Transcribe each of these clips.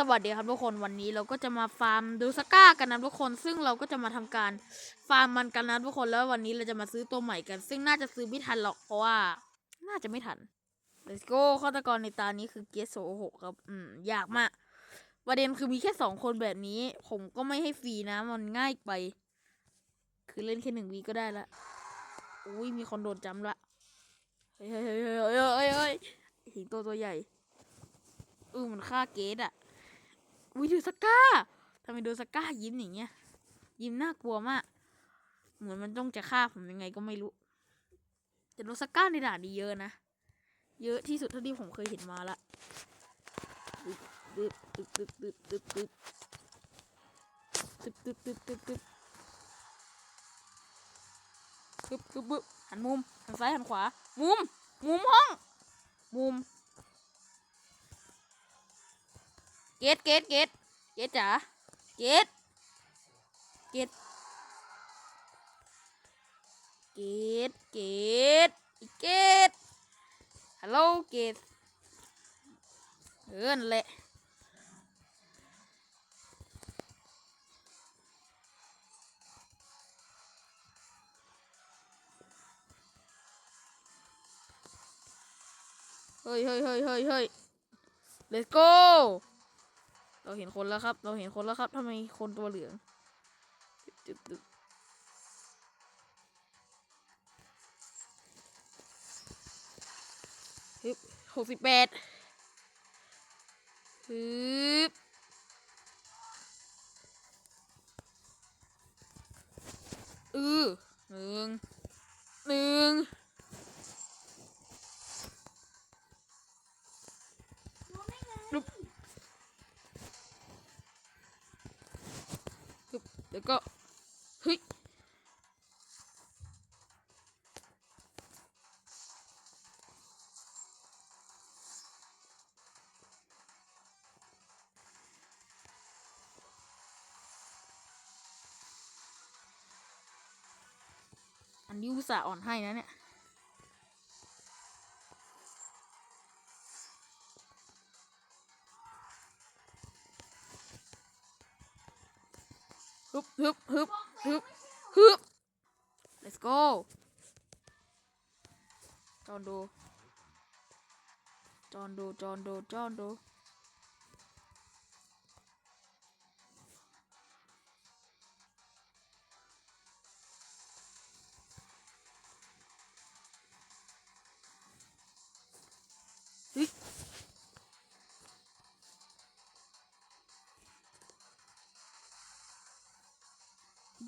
สวัสดีครับทุกคนวันนี้เราก็จะมาฟาร์มดูสก้ากันนะทุกคน ซึ่งเราก็จะมาทำการฟาร์มมันกันนะทุกคนแล้ววันนี้เราจะมาซื้อตัวใหม่กัน ซึ่งน่าจะซื้อไม่ทันหรอกเพราะว่า น่าจะไม่ทันเลสโก้ฆาตกรในตานี้คือเกสโซหกครับ อืมยากมาก ประเด็นคือมีแค่สองคนแบบนี้ ผมก็ไม่ให้ฟรีนะ มันง่ายไป คือเล่นแค่หนึ่งวีก็ได้ละอุ้ยมีคนโดนจำละเฮ้ยเฮ้ยเฮ้ยเฮ้ยเฮ้ยหิตัวตัวใหญ่อือมันฆ่าเกสอะ อุ้ยดูสก้าทำไมดูสก้ายิ้มอย่างเงี้ย ยิ้มน่ากลัวมาก เหมือนมันต้องจะฆ่าผมยังไงก็ไม่รู้ แต่ดูสก้าในด่านนี้เยอะนะ เยอะที่สุดเท่าที่ผมเคยเห็นมาละตึ๊บตึ๊บตึ๊บตึ๊บตึ๊บตึ๊บตึ๊บตึ๊บตึ๊บตึ๊บตึ๊บหันมุม หันซ้าย หันขวา มุม มุมห้อง มุม เกตเกตเกตเกตจ๋าเกตเกตเกตเกตเกตฮัลโหลเกตเออนั่นแหละเฮ้ยเฮ้ยเฮ้ยเฮ้ยเฮ้ย let's go เราเห็นคนแล้วครับ เราเห็นคนแล้วครับทำไมคนตัวเหลืองดึกดึกบหกสิบแปดฮึบอือหนึ่งหนึ่ง อันนี้อุตส่าห์อ่อนให้นะเนี่ย ฮึบฮึบฮึบฮึบฮึบ let's go จอนดู จอนดู จอนดู จอนดู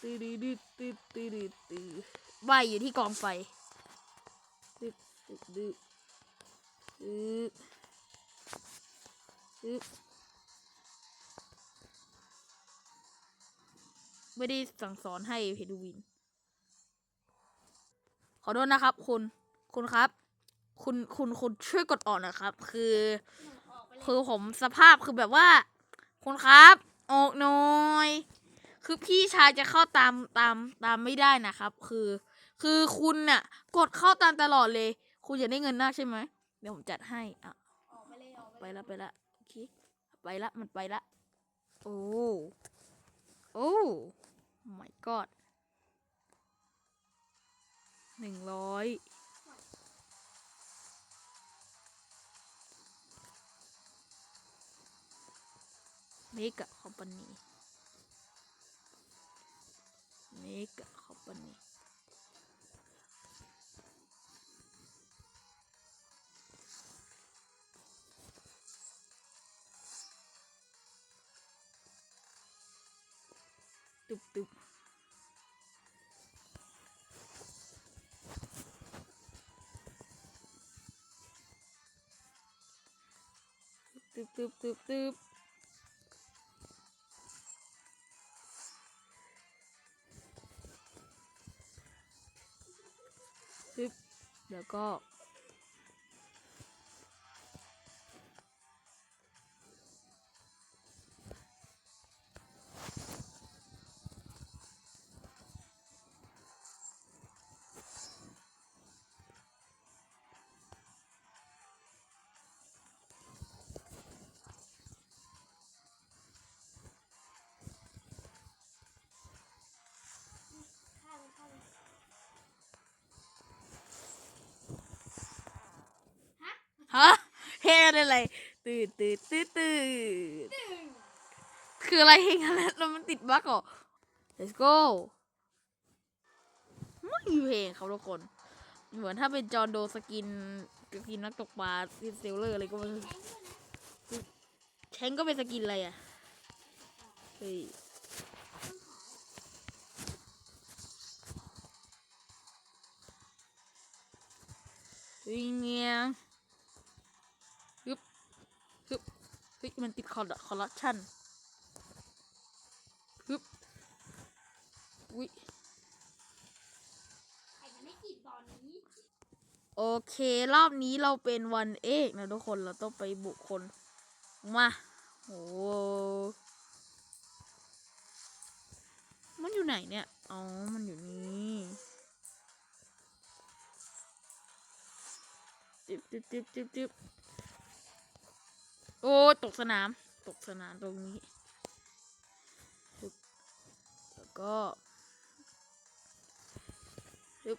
ดตืดตืดตืดตืดว่ายอยู่ที่กองไฟตึ๊ดดตึ๊ดตึ๊ดตึ๊ดไม่ได้สั่งสอนให้เพดูวิน ขอโทษนะครับ คุณ คุณครับ คุณ คุณ คุณช่วยกดออกนะครับ คืออคือผมสภาพคือแบบว่า คุณครับ ออกหน่อย คือพี่ชายจะเข้าตามตามตามไม่ได้นะครับ คือ คือคุณน่ะ กดเข้าตามตลอดเลย คุณจะได้เงินมากใช่ไหมเดี๋ยวผมจัดให้อะไปลยออกไปไปเลยละไปละโอเคไปละมันไปละโอ้โอ้ my god หนึ่งร้อยเมกะคอมพานี mega company tup tup. Tup tup tup tup. แล้ ฮะเฮอะไรอะไรตื่นตื่นตื่นตื่นคืออะไรเฮงอะไรแล้วมันติดบั๊กเหรอ let's go ไม่มีเพลงครับทุกคน เหมือนถ้าเป็นจอห์นโดสกินสกินนักตกปลาสกินเซลเลอร์อะไรก็ไม่รู้แชงก็เป็นสกินอะไรอะเฮ้ยวิ่งเงี้ย เฮ้ยมันติดคอร์คอร์รัปชันฮึบวิไอ้มันไม่ติดตอนนี้โอเค รอบนี้เราเป็นวันเอกนะทุกคนเราต้องไปบุคคล มาโอ้มันอยู่ไหนเนี่ย อ๋อ มันอยู่นี่จึ๊บจึ๊บจึ๊บจึ๊บจึ๊บ โอ้ตกสนาม ตกสนามตรงนี้ แล้วก็ลึบ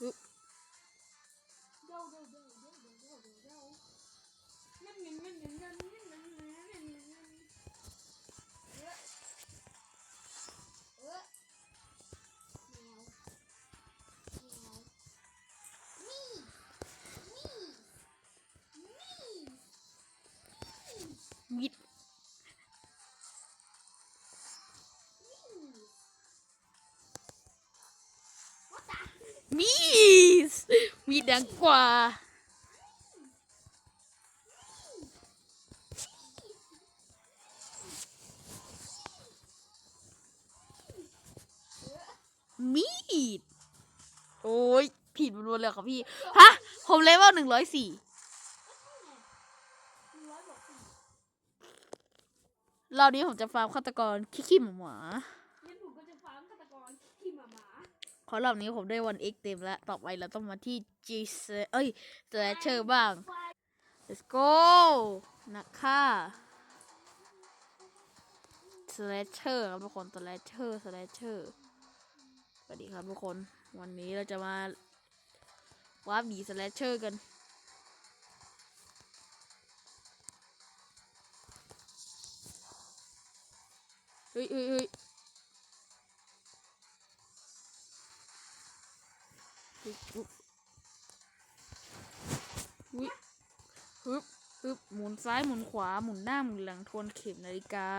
ลึบนั่นนั่นนั่นนั่น มีสมีดังกว่า มีด โอ้ย ผิดบนเลยครับพี่ ฮะ ผมเลเวลหนึ่งร้อยสี่รอบอกสี่รอบนี้ผมจะฟาร์มฆาตกรขี้ขี้หมา ขอรอบนี้ผมได้วันเอ็กเต็มแล้ว ต่อไปเราต้องมาที่จีเซเอ้ยสเซเชอร์บ้าง let's go นะค่ะสแลชเชอร์ครับทุกคนสแลชเชอร์สแลชเชอร์สวัสดีครับทุกคน วันนี้เราจะมาวาร์ปหนีสแลชเชอร์กันเฮ้ยเฮ้ย ฮึบฮึบฮึบหมุนซ้ายหมุนขวาหมุนหน้าหมุนหลังทวนเข็มนาฬิกา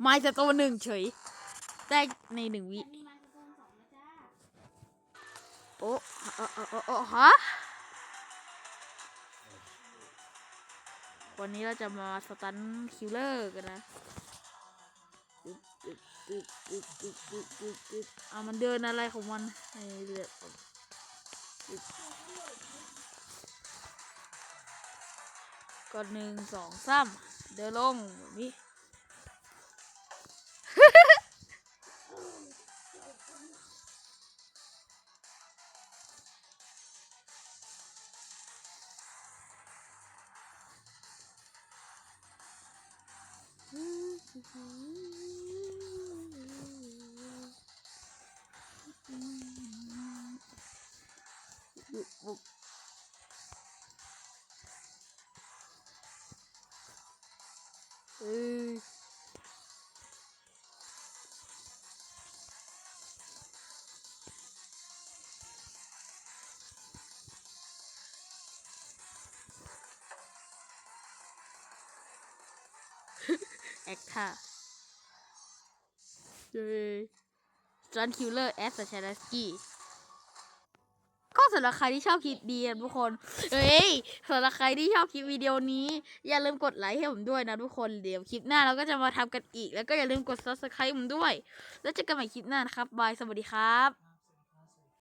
ไม่แต่ตัวหนึ่งเฉยแต่ในหนึ่งวิโอ้โอ้โอ้ฮะ วันนี้เราจะมาสตันคิลเลอร์กันนะ เอามันเดินอะไรของมันไอ้เลือดก่อนหนึ่งสองสามเดินลงแบบนี้ Whoop, whoop. แอคท่าเย้จันคิลเลอร์แอสชาร์สกี้ก็สำหรับใครที่ชอบคลิปดีนะทุกคน เฮ้ยสำหรับใครที่ชอบคลิปวิดีโอนี้ อย่าลืมกดไลค์ให้ผมด้วยนะทุกคน เดี๋ยวคลิปหน้าเราก็จะมาทำกันอีก แล้วก็อย่าลืมกด subscribe ผมด้วย แล้วเจอกันใหม่คลิปหน้านะครับ บาย สวัสดีครับ